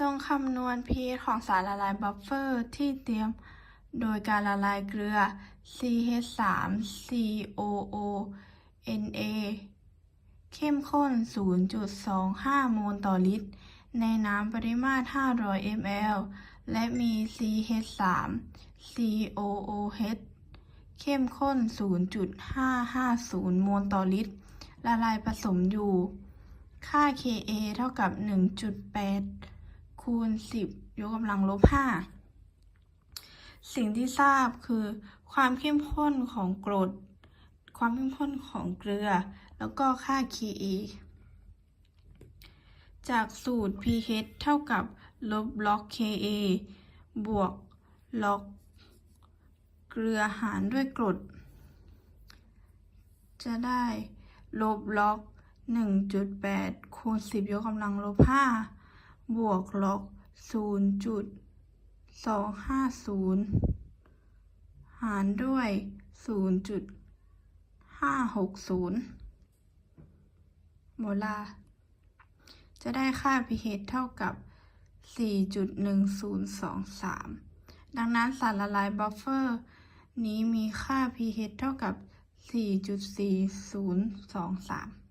จงคำนวณ pH ของสารละลายบัฟเฟอร์ที่เตรียมโดยการละลายเกลือ CH3 COO Na เข้มข้น 0.25 โมลต่อลิตร ในน้ำปริมาตร 500 ml และมี CH3 COOH เข้มข้น 0.550 โมลต่อลิตร ละลายผสมอยู่ ค่า Ka เท่ากับ 1.8 คูณ 10 ยกกำลังลบ 5 สิ่งที่ทราบคือความเข้มข้นของกรด ความเข้มข้นของเกลือ แล้วก็ค่า Ka จากสูตร pH เท่ากับลบล็อก Ka บวกล็อกเกลือหารด้วยกรด จะได้ลบล็อก 1.8 คูณ 10 ยกกำลังลบ 5 บวกล็อก0.250หารด้วย0.560โมลาร์จะได้ค่า pH เท่ากับ 4.1023 ดังนั้นสารละลายบัฟเฟอร์นี้มีค่า pH เท่ากับ 4.4023